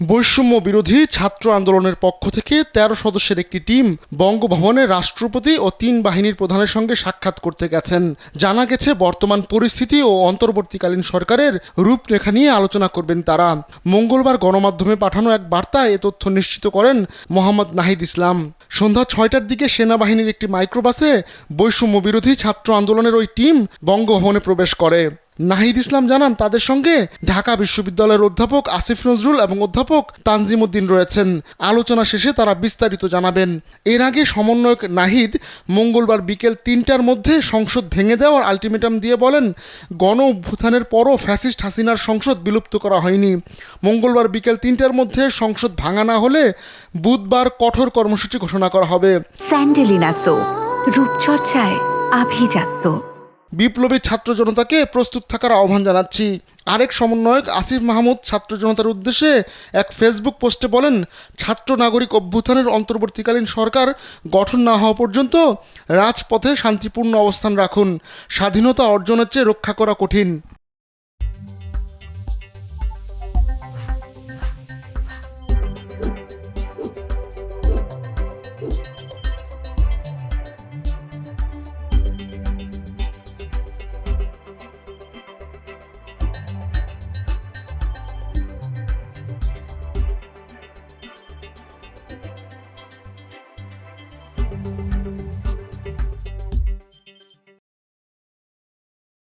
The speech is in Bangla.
বৈষম্য বিরোধী ছাত্র আন্দোলনের পক্ষ থেকে তেরো সদস্যের একটি টিম বঙ্গভবনে রাষ্ট্রপতি ও তিন বাহিনীর প্রধানের সঙ্গে সাক্ষাৎ করতে গেছেন। জানা গেছে, বর্তমান পরিস্থিতি ও অন্তর্বর্তীকালীন সরকারের রূপরেখা নিয়ে আলোচনা করবেন তারা। মঙ্গলবার গণমাধ্যমে পাঠানো এক বার্তায় এ তথ্য নিশ্চিত করেন মোহাম্মদ নাহিদ ইসলাম। সন্ধ্যা ছয়টার দিকে সেনাবাহিনীর একটি মাইক্রোবাসে বৈষম্য বিরোধী ছাত্র আন্দোলনের ওই টিম বঙ্গভবনে প্রবেশ করে। নাহিদ ইসলাম জানান, তাদের সঙ্গে ঢাকা বিশ্ববিদ্যালয়ের অধ্যাপক আসিফ নজরুল এবং অধ্যাপক তানজিম উদ্দিন রয়েছেন। আলোচনা শেষে তারা বিস্তারিত জানাবেন। এর আগে সমন্বয়ক নাহিদ মঙ্গলবার বিকেল তিনটার মধ্যে সংসদ ভেঙে দেওয়ার আলটিমেটাম দিয়ে বলেন, গণ অভ্যুত্থানের পরও ফ্যাসিস্ট হাসিনার সংসদ বিলুপ্ত করা হয়নি। মঙ্গলবার বিকেল তিনটার মধ্যে সংসদ ভাঙা না হলে বুধবার কঠোর কর্মসূচি ঘোষণা করা হবে। স্যান্ডেলিনা সো, রূপচর্চায় আভিজাত্য। বিপ্লবী ছাত্র জনতাকে প্রস্তুত থাকার আহ্বান জানাচ্ছি। আরেক সমন্বয়ক আসিফ মাহমুদ ছাত্র জনতার উদ্দেশ্যে এক ফেসবুক পোস্টে বলেন, ছাত্র নাগরিক অভ্যুত্থানের অন্তর্বর্তীকালীন সরকার গঠন না হওয়া পর্যন্ত রাজপথে শান্তিপূর্ণ অবস্থান রাখুন। স্বাধীনতা অর্জনের চেয়ে রক্ষা করা কঠিন।